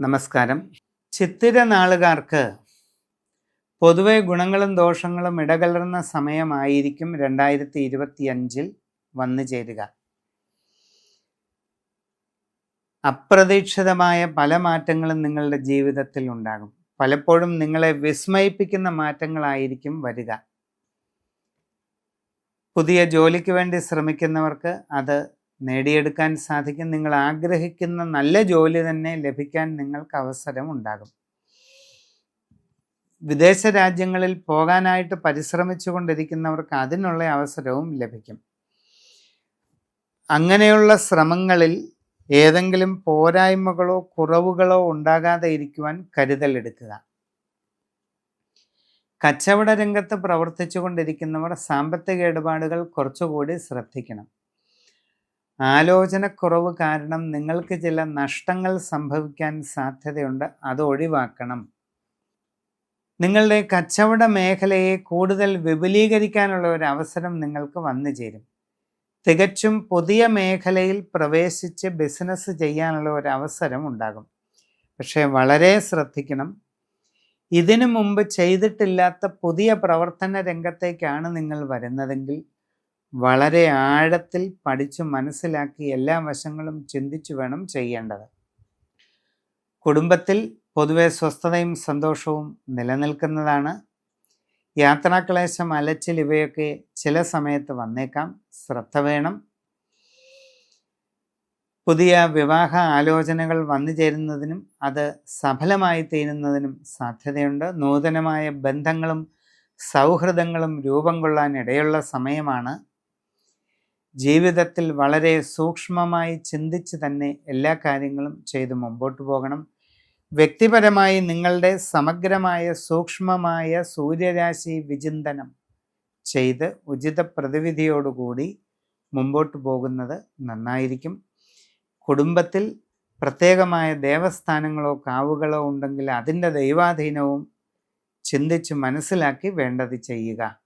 നമസ്കാരം. ചിത്തിര നാളുകാർക്ക് പൊതുവെ ഗുണങ്ങളും ദോഷങ്ങളും ഇടകലർന്ന സമയമായിരിക്കും രണ്ടായിരത്തി ഇരുപത്തി അഞ്ചിൽ വന്നു ചേരുക. അപ്രതീക്ഷിതമായ പല മാറ്റങ്ങളും നിങ്ങളുടെ ജീവിതത്തിൽ ഉണ്ടാകും. പലപ്പോഴും നിങ്ങളെ വിസ്മയിപ്പിക്കുന്ന മാറ്റങ്ങളായിരിക്കും വരിക. പുതിയ ജോലിക്ക് വേണ്ടി ശ്രമിക്കുന്നവർക്ക് അത് നേടിയെടുക്കാൻ സാധിക്കും. നിങ്ങൾ ആഗ്രഹിക്കുന്ന നല്ല ജോലി തന്നെ ലഭിക്കാൻ നിങ്ങൾക്ക് അവസരം ഉണ്ടാകും. വിദേശ രാജ്യങ്ങളിൽ പോകാനായിട്ട് പരിശ്രമിച്ചു കൊണ്ടിരിക്കുന്നവർക്ക് അതിനുള്ള അവസരവും ലഭിക്കും. അങ്ങനെയുള്ള ശ്രമങ്ങളിൽ ഏതെങ്കിലും പോരായ്മകളോ കുറവുകളോ ഉണ്ടാകാതെ ഇരിക്കുവാൻ കരുതലെടുക്കുക കച്ചവട രംഗത്ത് പ്രവർത്തിച്ചു കൊണ്ടിരിക്കുന്നവർ സാമ്പത്തിക ഇടപാടുകൾ കുറച്ചുകൂടി ശ്രദ്ധിക്കണം. ആലോചനക്കുറവ് കാരണം നിങ്ങൾക്ക് ചില നഷ്ടങ്ങൾ സംഭവിക്കാൻ സാധ്യതയുണ്ട് അത് ഒഴിവാക്കണം. നിങ്ങളുടെ കച്ചവട മേഖലയെ കൂടുതൽ വിപുലീകരിക്കാനുള്ള ഒരു അവസരം നിങ്ങൾക്ക് വന്നു ചേരും. തികച്ചും പുതിയ മേഖലയിൽ പ്രവേശിച്ച് ബിസിനസ് ചെയ്യാനുള്ള ഒരു അവസരം ഉണ്ടാകും. പക്ഷേ വളരെ ശ്രദ്ധിക്കണം. ഇതിനു മുമ്പ് ചെയ്തിട്ടില്ലാത്ത പുതിയ പ്രവർത്തന രംഗത്തേക്കാണ് നിങ്ങൾ വരുന്നതെങ്കിൽ വളരെ ആഴത്തിൽ പഠിച്ചു മനസ്സിലാക്കി എല്ലാ വശങ്ങളും ചിന്തിച്ചു വേണം ചെയ്യേണ്ടത്. കുടുംബത്തിൽ പൊതുവെ സ്വസ്ഥതയും സന്തോഷവും നിലനിൽക്കുന്നതാണ്. യാത്രാക്ലേശം അലച്ചിൽ ഇവയൊക്കെ ചില സമയത്ത് വന്നേക്കാം. ശ്രദ്ധ വേണം. പുതിയ വിവാഹ ആലോചനകൾ വന്നു ചേരുന്നതിനും അത് സഫലമായി തീരുന്നതിനും സാധ്യതയുണ്ട്. നൂതനമായ ബന്ധങ്ങളും സൗഹൃദങ്ങളും രൂപം കൊള്ളാൻ ഇടയുള്ള സമയമാണ്. ജീവിതത്തിൽ വളരെ സൂക്ഷ്മമായി ചിന്തിച്ച് തന്നെ എല്ലാ കാര്യങ്ങളും ചെയ്ത് മുമ്പോട്ട് പോകണം. വ്യക്തിപരമായി നിങ്ങളുടെ സമഗ്രമായ സൂക്ഷ്മമായ സൂര്യരാശി വിചിന്തനം ചെയ്ത് ഉചിത പ്രതിവിധിയോടുകൂടി മുമ്പോട്ട് പോകുന്നത് നന്നായിരിക്കും. കുടുംബത്തിൽ പ്രത്യേകമായ ദേവസ്ഥാനങ്ങളോ കാവുകളോ ഉണ്ടെങ്കിൽ അതിന്റെ ദൈവാധീനവും ചിന്തിച്ച് മനസ്സിലാക്കി വേണ്ടത് ചെയ്യുക.